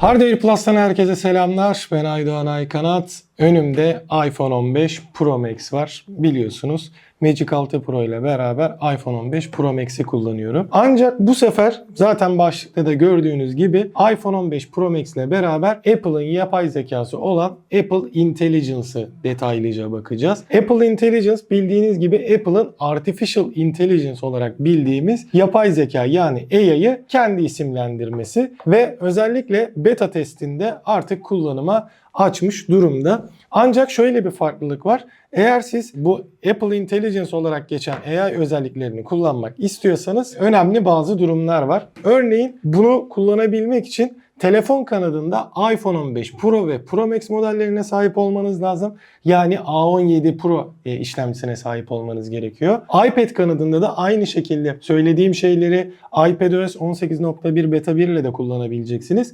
Hardware Plus'tan herkese selamlar. Ben Aydoğan Aykanat. Önümde iPhone 15 Pro Max var. Biliyorsunuz Magic 6 Pro ile beraber iPhone 15 Pro Max'i kullanıyorum. Ancak bu sefer zaten başlıkta da gördüğünüz gibi iPhone 15 Pro Max ile beraber Apple'ın yapay zekası olan Apple Intelligence'ı detaylıca bakacağız. Apple Intelligence bildiğiniz gibi Apple'ın Artificial Intelligence olarak bildiğimiz yapay zeka yani AI'yı kendi isimlendirmesi ve özellikle beta testinde artık kullanıma açmış durumda. Ancak şöyle bir farklılık var. Eğer siz bu Apple Intelligence olarak geçen AI özelliklerini kullanmak istiyorsanız önemli bazı durumlar var. Örneğin bunu kullanabilmek için telefon kanadında iPhone 15 Pro ve Pro Max modellerine sahip olmanız lazım. Yani A17 Pro e, işlemcisine sahip olmanız gerekiyor. iPad kanadında da aynı şekilde söylediğim şeyleri iPadOS 18.1 Beta 1 ile de kullanabileceksiniz.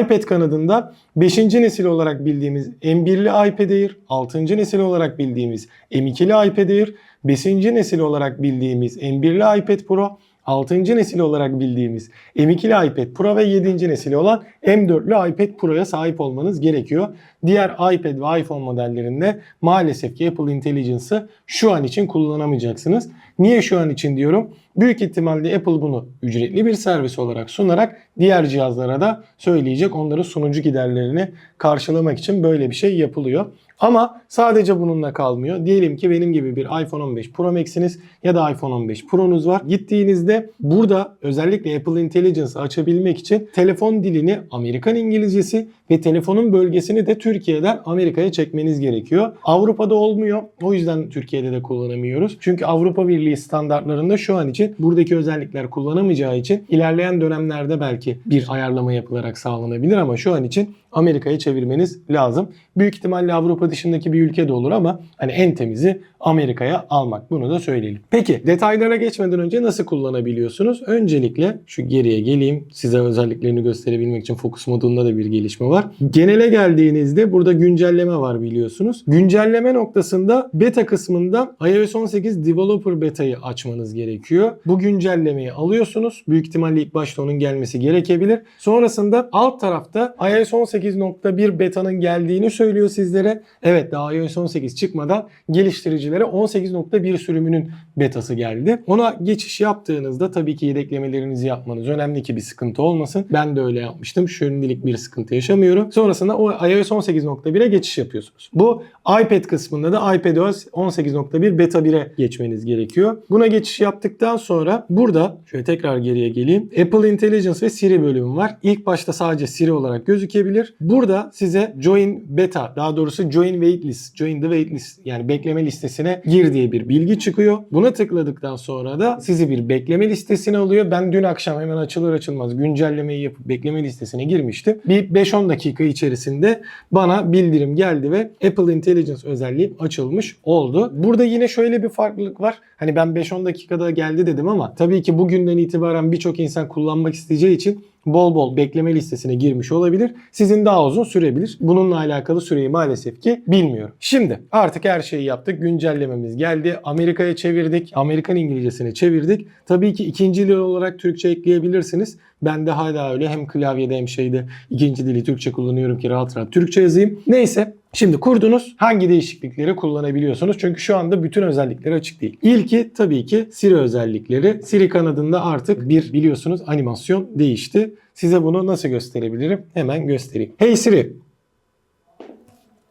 iPad kanadında 5. nesil olarak bildiğimiz M1'li iPad Air, 6. nesil olarak bildiğimiz M2'li iPad Air, 5. nesil olarak bildiğimiz M1'li iPad Pro, 6. nesil olarak bildiğimiz M2'li iPad Pro ve 7. nesili olan M4'lü iPad Pro'ya sahip olmanız gerekiyor. Diğer iPad ve iPhone modellerinde maalesef ki Apple Intelligence'ı şu an için kullanamayacaksınız. Niye şu an için diyorum? Büyük ihtimalle Apple bunu ücretli bir servis olarak sunarak diğer cihazlara da söyleyecek. Onların sunucu giderlerini karşılamak için böyle bir şey yapılıyor. Ama sadece bununla kalmıyor. Diyelim ki benim gibi bir iPhone 15 Pro Max'iniz ya da iPhone 15 Pro'nuz var. Gittiğinizde burada özellikle Apple Intelligence'ı açabilmek için telefon dilini Amerikan İngilizcesi ve telefonun bölgesini de Türkiye'den Amerika'ya çekmeniz gerekiyor. Avrupa'da olmuyor. O yüzden Türkiye'de de kullanamıyoruz. Çünkü Avrupa Birliği standartlarında şu an için buradaki özellikler kullanamayacağı için ilerleyen dönemlerde belki bir ayarlama yapılarak sağlanabilir ama şu an için Amerika'ya çevirmeniz lazım. Büyük ihtimalle Avrupa dışındaki bir ülke de olur ama hani en temizi Amerika'ya almak. Bunu da söyleyelim. Peki detaylara geçmeden önce nasıl kullanabiliyorsunuz? Öncelikle şu geriye geleyim. Size özelliklerini gösterebilmek için fokus modunda da bir gelişme var. Genele geldiğinizde burada güncelleme var biliyorsunuz. Güncelleme noktasında beta kısmında iOS 18 Developer Beta'yı açmanız gerekiyor. Bu güncellemeyi alıyorsunuz. Büyük ihtimalle ilk başta onun gelmesi gerekebilir. Sonrasında alt tarafta iOS 18.1 beta'nın geldiğini söylüyor sizlere. Evet daha iOS 18 çıkmadan geliştiricilere 18.1 sürümünün betası geldi. Ona geçiş yaptığınızda tabii ki yedeklemelerinizi yapmanız önemli ki bir sıkıntı olmasın. Ben de öyle yapmıştım. Şimdilik bir sıkıntı yaşamıyorum. Sonrasında o iOS 18.1'e geçiş yapıyorsunuz. Bu iPad kısmında da iPadOS 18.1 beta 1'e geçmeniz gerekiyor. Buna geçiş yaptıktan sonra burada şöyle tekrar geriye geleyim. Apple Intelligence ve Siri bölümü var. İlk başta sadece Siri olarak gözükebilir. Burada size Join Beta daha doğrusu Join Waitlist, Join the Waitlist yani bekleme listesine gir diye bir bilgi çıkıyor. Buna tıkladıktan sonra da sizi bir bekleme listesine alıyor. Ben dün akşam hemen açılır açılmaz güncellemeyi yapıp bekleme listesine girmiştim. Bir 5-10 dakika içerisinde bana bildirim geldi ve Apple Intelligence özelliği açılmış oldu. Burada yine şöyle bir farklılık var. Hani ben 5-10 dakikada geldi dedim ama tabii ki bugünden itibaren birçok insan kullanmak isteyeceği için bol bol bekleme listesine girmiş olabilir. Sizin daha uzun sürebilir. Bununla alakalı süreyi maalesef ki bilmiyorum. Şimdi artık her şeyi yaptık. Güncellememiz geldi. Amerika'ya çevirdik. Amerikan İngilizcesine çevirdik. Tabii ki ikinci dil olarak Türkçe ekleyebilirsiniz. Ben de hala öyle hem klavyede hem şeyde ikinci dili Türkçe kullanıyorum ki rahat rahat Türkçe yazayım. Neyse Şimdi kurdunuz hangi değişiklikleri kullanabiliyorsunuz? Çünkü şu anda bütün özellikleri açık değil. İlki tabii ki Siri özellikleri. Siri kanadında artık bir biliyorsunuz animasyon değişti. Size bunu nasıl gösterebilirim? Hemen göstereyim. Hey Siri.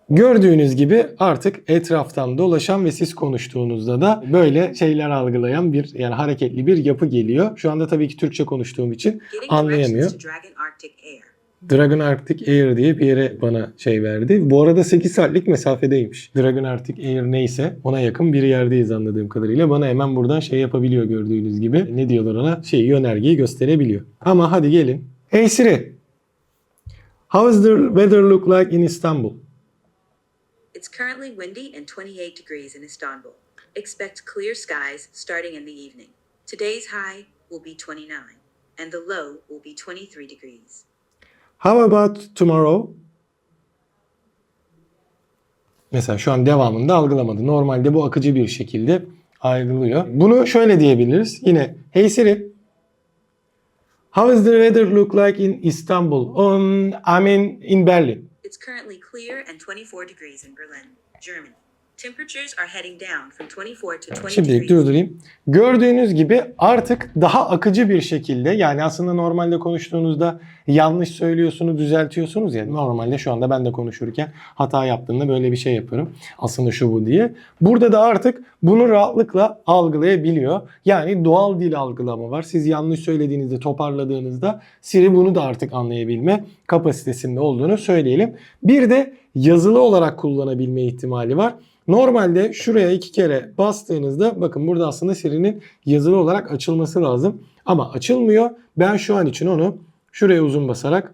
Gördüğünüz gibi artık etraftan dolaşan ve siz konuştuğunuzda da böyle şeyler algılayan bir yani hareketli bir yapı geliyor. Şu anda tabii ki Türkçe konuştuğum için anlayamıyor. Dragon Arctic Air diye bir yere bana şey verdi. Bu arada 8 saatlik mesafedeymiş. Dragon Arctic Air neyse ona yakın bir yerdeyiz anladığım kadarıyla. Bana hemen buradan şey yapabiliyor gördüğünüz gibi. Ne diyorlar ona? Şey yönergeyi gösterebiliyor. Ama hadi gelin. Hey Siri. How is the weather look like in Istanbul? It's currently windy and 28 degrees in Istanbul. Expect clear skies starting in the evening. Today's high will be 29 and the low will be 23 degrees. How about tomorrow? Mesela şu an devamında algılamadı. Normalde bu akıcı bir şekilde ayrılıyor. Bunu şöyle diyebiliriz. Yine Hey Siri How is the weather look like in Istanbul? Um, I mean in Berlin. It's currently clear and 24 degrees in Berlin, Germany. Temperatures are heading down from 24 to 20 Şimdilik durdurayım. Gördüğünüz gibi artık daha akıcı bir şekilde yani aslında normalde konuştuğunuzda yanlış söylüyorsunuz, düzeltiyorsunuz ya. Normalde şu anda ben de konuşurken hata yaptığımda böyle bir şey yaparım. Aslında şu bu diye. Burada da artık bunu rahatlıkla algılayabiliyor. Yani doğal dil algılama var. Siz yanlış söylediğinizde, toparladığınızda Siri bunu da artık anlayabilme kapasitesinde olduğunu söyleyelim. Bir de yazılı olarak kullanabilme ihtimali var. Normalde şuraya iki kere bastığınızda bakın burada aslında Siri'nin yazılı olarak açılması lazım. Ama açılmıyor. Ben şu an için onu şuraya uzun basarak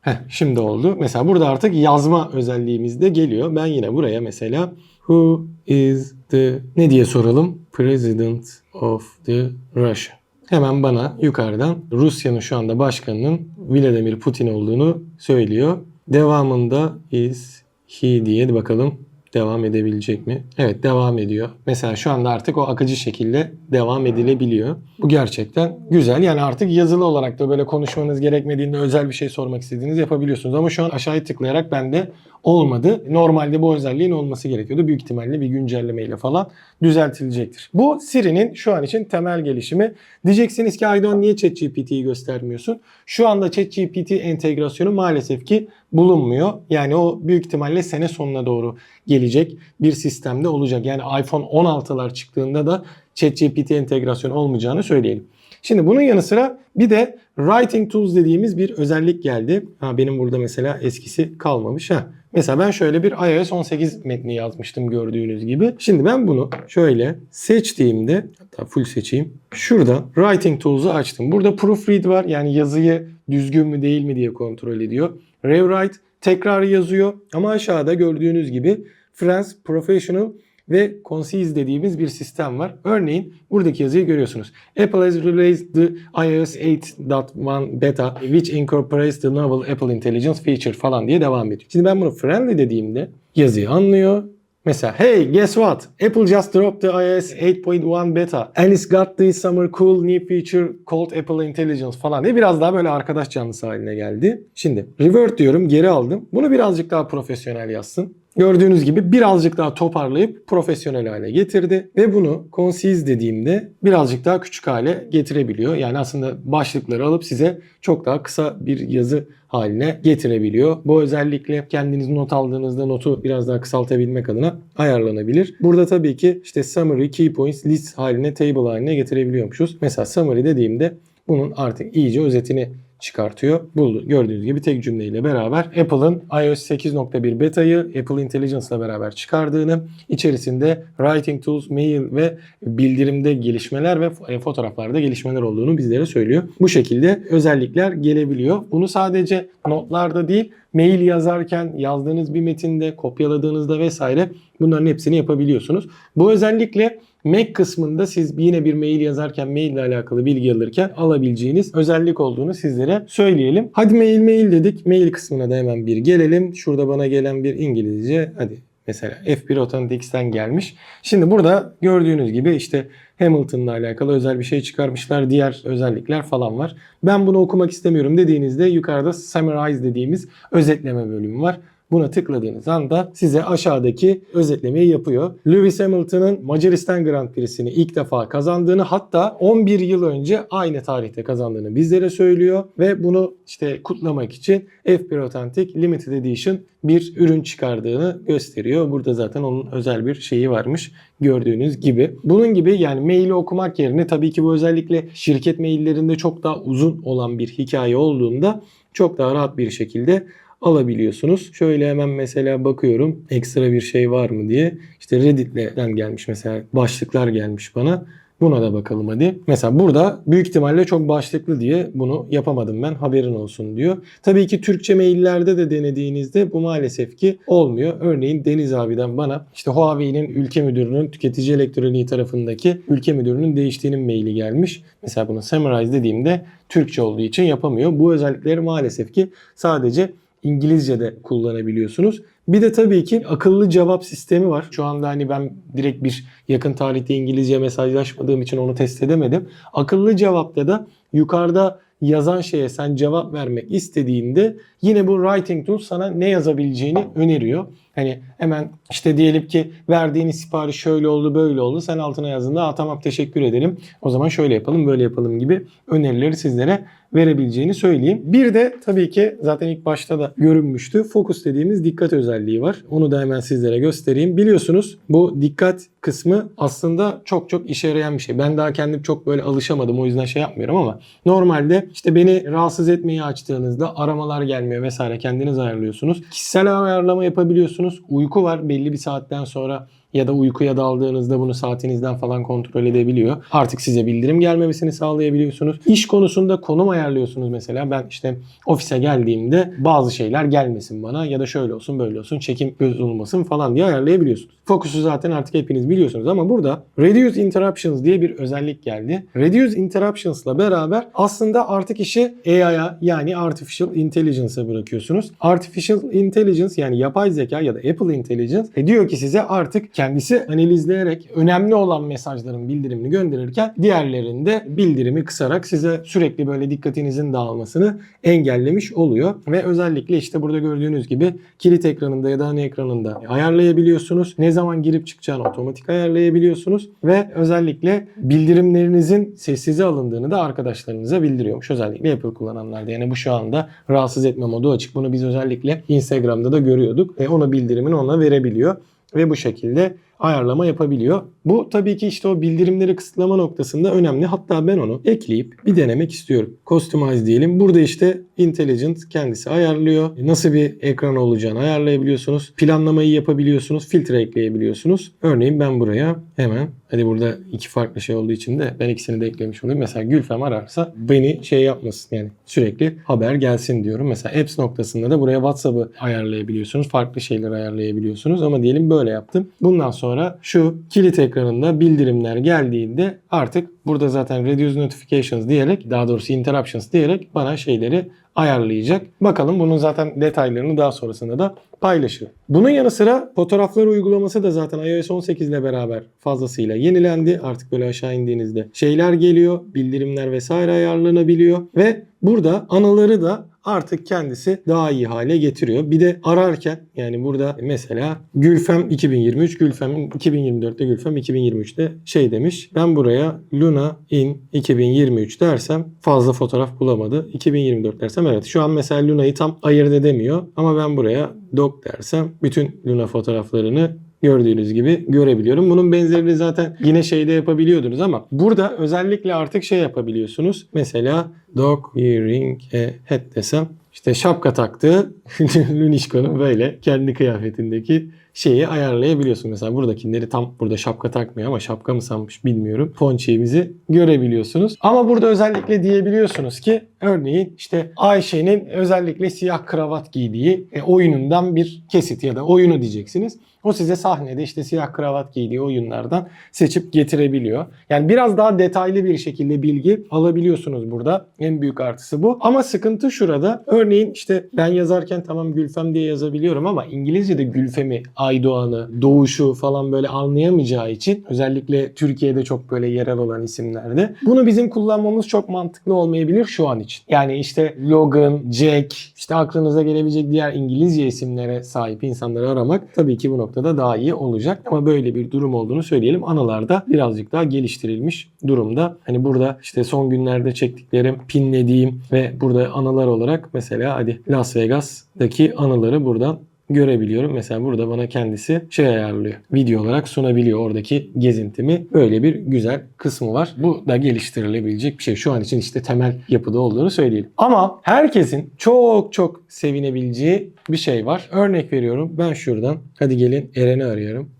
Heh, şimdi oldu. Mesela burada artık yazma özelliğimiz de geliyor. Ben yine buraya mesela Who is the ne diye soralım? President of the Russia. Hemen bana yukarıdan Rusya'nın şu anda başkanının Vladimir Putin olduğunu söylüyor. Devamında is he diye bakalım devam edebilecek mi? Evet devam ediyor. Mesela şu anda artık o akıcı şekilde devam edilebiliyor. Bu gerçekten güzel. Yani artık yazılı olarak da böyle konuşmanız gerekmediğinde özel bir şey sormak istediğiniz yapabiliyorsunuz. Ama şu an aşağıya tıklayarak bende olmadı. Normalde bu özelliğin olması gerekiyordu. Büyük ihtimalle bir güncellemeyle falan düzeltilecektir. Bu Siri'nin şu an için temel gelişimi. Diyeceksiniz ki Aydoğan niye ChatGPT'yi göstermiyorsun? Şu anda ChatGPT entegrasyonu maalesef ki bulunmuyor. Yani o büyük ihtimalle sene sonuna doğru gelecek bir sistemde olacak. Yani iPhone 16'lar çıktığında da ChatGPT entegrasyonu olmayacağını söyleyelim. Şimdi bunun yanı sıra bir de Writing Tools dediğimiz bir özellik geldi. Ha, benim burada mesela eskisi kalmamış. Ha. Mesela ben şöyle bir iOS 18 metni yazmıştım gördüğünüz gibi. Şimdi ben bunu şöyle seçtiğimde hatta full seçeyim. Şurada Writing Tools'u açtım. Burada Proofread var. Yani yazıyı düzgün mü değil mi diye kontrol ediyor. Rewrite tekrar yazıyor. Ama aşağıda gördüğünüz gibi Friends, Professional ve Concise dediğimiz bir sistem var. Örneğin buradaki yazıyı görüyorsunuz. Apple has released the iOS 8.1 beta which incorporates the novel Apple Intelligence feature falan diye devam ediyor. Şimdi ben bunu friendly dediğimde yazıyı anlıyor. Mesela hey guess what? Apple just dropped the iOS 8.1 beta and it's got this summer cool new feature called Apple Intelligence falan diye biraz daha böyle arkadaş canlısı haline geldi. Şimdi revert diyorum geri aldım. Bunu birazcık daha profesyonel yazsın. Gördüğünüz gibi birazcık daha toparlayıp profesyonel hale getirdi ve bunu concise dediğimde birazcık daha küçük hale getirebiliyor. Yani aslında başlıkları alıp size çok daha kısa bir yazı haline getirebiliyor. Bu özellikle kendiniz not aldığınızda notu biraz daha kısaltabilmek adına ayarlanabilir. Burada tabii ki işte summary, key points, list haline, table haline getirebiliyormuşuz. Mesela summary dediğimde bunun artık iyice özetini çıkartıyor. Bu gördüğünüz gibi tek cümleyle beraber Apple'ın iOS 8.1 beta'yı Apple Intelligence ile beraber çıkardığını, içerisinde Writing Tools, Mail ve bildirimde gelişmeler ve e, fotoğraflarda gelişmeler olduğunu bizlere söylüyor. Bu şekilde özellikler gelebiliyor. Bunu sadece notlarda değil, mail yazarken, yazdığınız bir metinde, kopyaladığınızda vesaire bunların hepsini yapabiliyorsunuz. Bu özellikle Mac kısmında siz yine bir mail yazarken mail ile alakalı bilgi alırken alabileceğiniz özellik olduğunu sizlere söyleyelim. Hadi mail mail dedik. Mail kısmına da hemen bir gelelim. Şurada bana gelen bir İngilizce hadi mesela F1 Authentics'ten gelmiş. Şimdi burada gördüğünüz gibi işte Hamilton'la alakalı özel bir şey çıkarmışlar. Diğer özellikler falan var. Ben bunu okumak istemiyorum dediğinizde yukarıda Summarize dediğimiz özetleme bölümü var. Buna tıkladığınız anda size aşağıdaki özetlemeyi yapıyor. Lewis Hamilton'ın Macaristan Grand Prix'sini ilk defa kazandığını hatta 11 yıl önce aynı tarihte kazandığını bizlere söylüyor ve bunu işte kutlamak için F1 Authentic Limited Edition bir ürün çıkardığını gösteriyor. Burada zaten onun özel bir şeyi varmış gördüğünüz gibi. Bunun gibi yani maili okumak yerine tabii ki bu özellikle şirket maillerinde çok daha uzun olan bir hikaye olduğunda çok daha rahat bir şekilde alabiliyorsunuz. Şöyle hemen mesela bakıyorum ekstra bir şey var mı diye. İşte Reddit'ten gelmiş mesela başlıklar gelmiş bana. Buna da bakalım hadi. Mesela burada büyük ihtimalle çok başlıklı diye bunu yapamadım ben haberin olsun diyor. Tabii ki Türkçe maillerde de denediğinizde bu maalesef ki olmuyor. Örneğin Deniz abiden bana işte Huawei'nin ülke müdürünün tüketici elektroniği tarafındaki ülke müdürünün değiştiğinin maili gelmiş. Mesela bunu summarize dediğimde Türkçe olduğu için yapamıyor. Bu özellikleri maalesef ki sadece İngilizce de kullanabiliyorsunuz. Bir de tabii ki akıllı cevap sistemi var. Şu anda hani ben direkt bir yakın tarihte İngilizce mesajlaşmadığım için onu test edemedim. Akıllı cevapta da yukarıda yazan şeye sen cevap vermek istediğinde yine bu Writing Tool sana ne yazabileceğini öneriyor. Hani hemen işte diyelim ki verdiğiniz sipariş şöyle oldu böyle oldu. Sen altına yazdığında Aa, tamam teşekkür ederim. O zaman şöyle yapalım böyle yapalım gibi önerileri sizlere verebileceğini söyleyeyim. Bir de tabii ki zaten ilk başta da görünmüştü. Focus dediğimiz dikkat özelliği var. Onu da hemen sizlere göstereyim. Biliyorsunuz bu dikkat kısmı aslında çok çok işe yarayan bir şey. Ben daha kendim çok böyle alışamadım o yüzden şey yapmıyorum ama normalde işte beni rahatsız etmeyi açtığınızda aramalar gelmiyor vesaire kendiniz ayarlıyorsunuz. Kişisel ayarlama yapabiliyorsunuz. Uyku var belli bir saatten sonra ya da uykuya daldığınızda bunu saatinizden falan kontrol edebiliyor. Artık size bildirim gelmemesini sağlayabiliyorsunuz. İş konusunda konum ayarlıyorsunuz mesela. Ben işte ofise geldiğimde bazı şeyler gelmesin bana ya da şöyle olsun böyle olsun çekim göz olmasın falan diye ayarlayabiliyorsunuz. Fokus'u zaten artık hepiniz biliyorsunuz ama burada Reduce Interruptions diye bir özellik geldi. Reduce Interruptions'la beraber aslında artık işi AI'ya yani Artificial Intelligence'a bırakıyorsunuz. Artificial Intelligence yani yapay zeka ya da Apple Intelligence e diyor ki size artık kendisi analizleyerek önemli olan mesajların bildirimini gönderirken diğerlerinde bildirimi kısarak size sürekli böyle dikkatinizin dağılmasını engellemiş oluyor. Ve özellikle işte burada gördüğünüz gibi kilit ekranında ya da ana ekranında ayarlayabiliyorsunuz. Ne zaman girip çıkacağını otomatik ayarlayabiliyorsunuz. Ve özellikle bildirimlerinizin sessize alındığını da arkadaşlarınıza bildiriyormuş. Özellikle Apple kullananlarda. Yani bu şu anda rahatsız etme modu açık. Bunu biz özellikle Instagram'da da görüyorduk. Ve ona bildirimini ona verebiliyor ve bu şekilde ayarlama yapabiliyor. Bu tabii ki işte o bildirimleri kısıtlama noktasında önemli. Hatta ben onu ekleyip bir denemek istiyorum. Customize diyelim. Burada işte Intelligent kendisi ayarlıyor. Nasıl bir ekran olacağını ayarlayabiliyorsunuz. Planlamayı yapabiliyorsunuz. Filtre ekleyebiliyorsunuz. Örneğin ben buraya hemen hadi burada iki farklı şey olduğu için de ben ikisini de eklemiş olayım. Mesela Gülfem ararsa beni şey yapmasın yani sürekli haber gelsin diyorum. Mesela apps noktasında da buraya WhatsApp'ı ayarlayabiliyorsunuz. Farklı şeyleri ayarlayabiliyorsunuz ama diyelim böyle yaptım. Bundan sonra şu kilit ekranında bildirimler geldiğinde artık burada zaten reduce notifications diyerek daha doğrusu interruptions diyerek bana şeyleri ayarlayacak. Bakalım bunun zaten detaylarını daha sonrasında da paylaşır. Bunun yanı sıra fotoğraflar uygulaması da zaten iOS 18 ile beraber fazlasıyla yenilendi. Artık böyle aşağı indiğinizde şeyler geliyor, bildirimler vesaire ayarlanabiliyor ve burada anıları da artık kendisi daha iyi hale getiriyor. Bir de ararken yani burada mesela Gülfem 2023, Gülfem 2024'te Gülfem 2023'te şey demiş. Ben buraya Luna in 2023 dersem fazla fotoğraf bulamadı. 2024 dersem evet. Şu an mesela Luna'yı tam ayırt edemiyor ama ben buraya dog dersem bütün Luna fotoğraflarını gördüğünüz gibi görebiliyorum. Bunun benzerini zaten yine şeyde yapabiliyordunuz ama burada özellikle artık şey yapabiliyorsunuz. Mesela dog wearing a hat desem işte şapka taktığı Lunişko'nun böyle kendi kıyafetindeki şeyi ayarlayabiliyorsun. Mesela buradakileri tam burada şapka takmıyor ama şapka mı sanmış bilmiyorum. Ponçiğimizi görebiliyorsunuz. Ama burada özellikle diyebiliyorsunuz ki örneğin işte Ayşe'nin özellikle siyah kravat giydiği e, oyunundan bir kesit ya da oyunu diyeceksiniz. O size sahnede işte siyah kravat giydiği oyunlardan seçip getirebiliyor. Yani biraz daha detaylı bir şekilde bilgi alabiliyorsunuz burada. En büyük artısı bu. Ama sıkıntı şurada. Örneğin işte ben yazarken tamam Gülfem diye yazabiliyorum ama İngilizce'de Gülfem'i, Aydoğan'ı, Doğuş'u falan böyle anlayamayacağı için özellikle Türkiye'de çok böyle yerel olan isimlerde bunu bizim kullanmamız çok mantıklı olmayabilir şu an için. Yani işte Logan, Jack, işte aklınıza gelebilecek diğer İngilizce isimlere sahip insanları aramak tabii ki bu noktada daha iyi olacak. Ama böyle bir durum olduğunu söyleyelim. Anılarda birazcık daha geliştirilmiş durumda. Hani burada işte son günlerde çektiklerim, pinlediğim ve burada anılar olarak mesela hadi Las Vegas'taki anıları buradan görebiliyorum. Mesela burada bana kendisi şey ayarlıyor. Video olarak sunabiliyor oradaki gezintimi. Böyle bir güzel kısmı var. Bu da geliştirilebilecek bir şey. Şu an için işte temel yapıda olduğunu söyleyelim. Ama herkesin çok çok sevinebileceği bir şey var. Örnek veriyorum. Ben şuradan hadi gelin Eren'i arıyorum.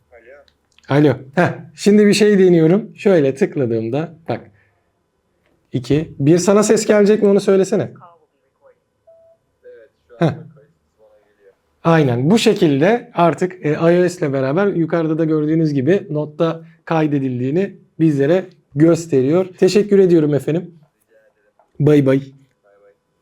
Alo. Heh, şimdi bir şey deniyorum. Şöyle tıkladığımda bak. 2. Bir sana ses gelecek mi onu söylesene. Evet şu Heh. anda kayıtsız bana geliyor. Aynen bu şekilde artık e, iOS ile beraber yukarıda da gördüğünüz gibi notta kaydedildiğini bizlere gösteriyor. Teşekkür ediyorum efendim. Bay bay.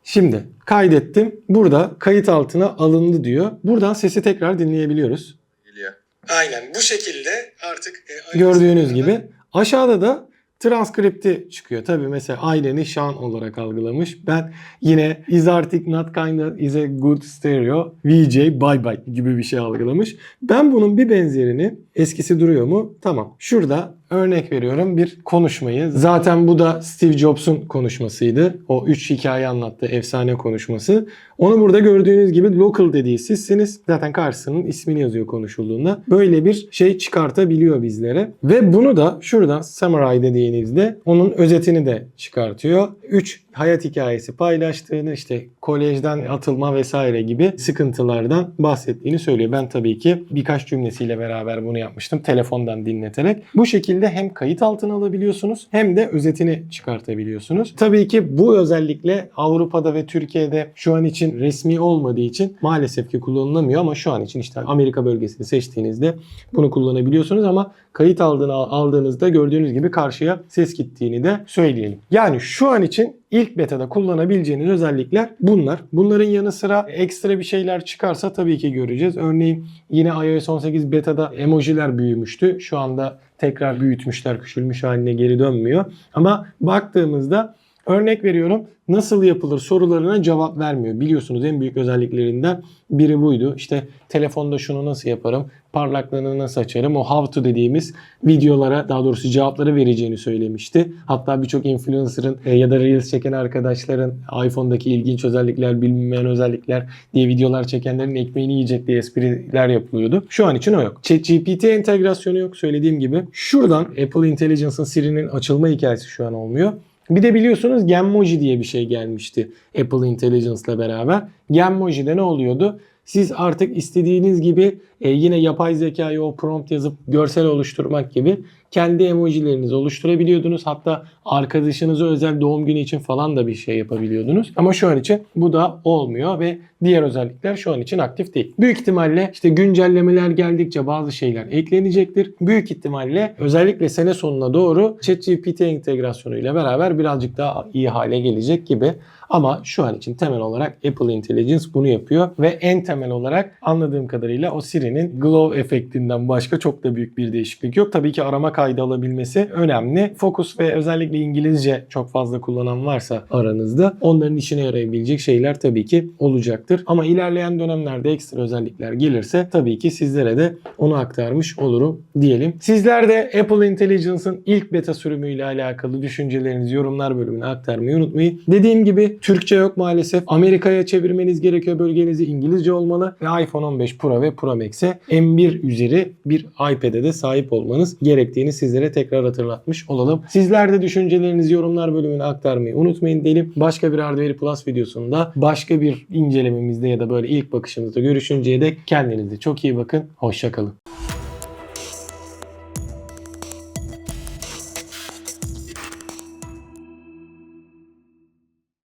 Şimdi kaydettim. Burada kayıt altına alındı diyor. Buradan sesi tekrar dinleyebiliyoruz. Geliyor. Aynen bu şekilde artık gördüğünüz gibi aşağıda da transkripti çıkıyor. Tabi mesela aileni Sean olarak algılamış. Ben yine is arctic not kinda is a good stereo VJ bye bye gibi bir şey algılamış. Ben bunun bir benzerini eskisi duruyor mu? Tamam. Şurada örnek veriyorum bir konuşmayı. Zaten bu da Steve Jobs'un konuşmasıydı. O 3 hikaye anlattığı efsane konuşması. Onu burada gördüğünüz gibi local dediği sizsiniz. Zaten karşısının ismini yazıyor konuşulduğunda. Böyle bir şey çıkartabiliyor bizlere. Ve bunu da şuradan Samurai dediğinizde onun özetini de çıkartıyor. 3 hayat hikayesi paylaştığını işte kolejden atılma vesaire gibi sıkıntılardan bahsettiğini söylüyor. Ben tabii ki birkaç cümlesiyle beraber bunu yapmıştım. Telefondan dinleterek. Bu şekilde hem kayıt altına alabiliyorsunuz hem de özetini çıkartabiliyorsunuz. Tabii ki bu özellikle Avrupa'da ve Türkiye'de şu an için resmi olmadığı için maalesef ki kullanılamıyor ama şu an için işte Amerika bölgesini seçtiğinizde bunu kullanabiliyorsunuz ama kayıt aldığını, aldığınızda gördüğünüz gibi karşıya ses gittiğini de söyleyelim. Yani şu an için ilk beta'da kullanabileceğiniz özellikler bunlar. Bunların yanı sıra ekstra bir şeyler çıkarsa tabii ki göreceğiz. Örneğin yine iOS 18 beta'da emojiler büyümüştü. Şu anda tekrar büyütmüşler, küçülmüş haline geri dönmüyor. Ama baktığımızda örnek veriyorum nasıl yapılır sorularına cevap vermiyor. Biliyorsunuz en büyük özelliklerinden biri buydu. İşte telefonda şunu nasıl yaparım, parlaklığını nasıl açarım, o how to dediğimiz videolara daha doğrusu cevapları vereceğini söylemişti. Hatta birçok influencer'ın e, ya da reels çeken arkadaşların iPhone'daki ilginç özellikler, bilinmeyen özellikler diye videolar çekenlerin ekmeğini yiyecek diye espriler yapılıyordu. Şu an için o yok. ChatGPT entegrasyonu yok söylediğim gibi. Şuradan Apple Intelligence'ın Siri'nin açılma hikayesi şu an olmuyor. Bir de biliyorsunuz Genmoji diye bir şey gelmişti Apple Intelligence ile beraber. Genmoji'de ne oluyordu? Siz artık istediğiniz gibi e, yine yapay zekayı o prompt yazıp görsel oluşturmak gibi kendi emojilerinizi oluşturabiliyordunuz. Hatta arkadaşınıza özel doğum günü için falan da bir şey yapabiliyordunuz. Ama şu an için bu da olmuyor ve diğer özellikler şu an için aktif değil. Büyük ihtimalle işte güncellemeler geldikçe bazı şeyler eklenecektir. Büyük ihtimalle özellikle sene sonuna doğru ChatGPT entegrasyonu ile beraber birazcık daha iyi hale gelecek gibi. Ama şu an için temel olarak Apple Intelligence bunu yapıyor ve en temel olarak anladığım kadarıyla o Siri'nin glow efektinden başka çok da büyük bir değişiklik yok. Tabii ki arama kaydı alabilmesi önemli. Focus ve özellikle İngilizce çok fazla kullanan varsa aranızda onların işine yarayabilecek şeyler tabii ki olacaktır. Ama ilerleyen dönemlerde ekstra özellikler gelirse tabii ki sizlere de onu aktarmış olurum diyelim. Sizler de Apple Intelligence'ın ilk beta sürümüyle alakalı düşüncelerinizi yorumlar bölümüne aktarmayı unutmayın. Dediğim gibi Türkçe yok maalesef. Amerika'ya çevirmeniz gerekiyor bölgenizi. İngilizce olmalı ve iPhone 15 Pro ve Pro Max'e M1 üzeri bir iPad'e de sahip olmanız gerektiğini sizlere tekrar hatırlatmış olalım. Sizler de düşüncelerinizi yorumlar bölümüne aktarmayı unutmayın diyelim. Başka bir Hardware Plus videosunda başka bir incelememizde ya da böyle ilk bakışımızda görüşünceye dek kendinize çok iyi bakın. Hoşçakalın.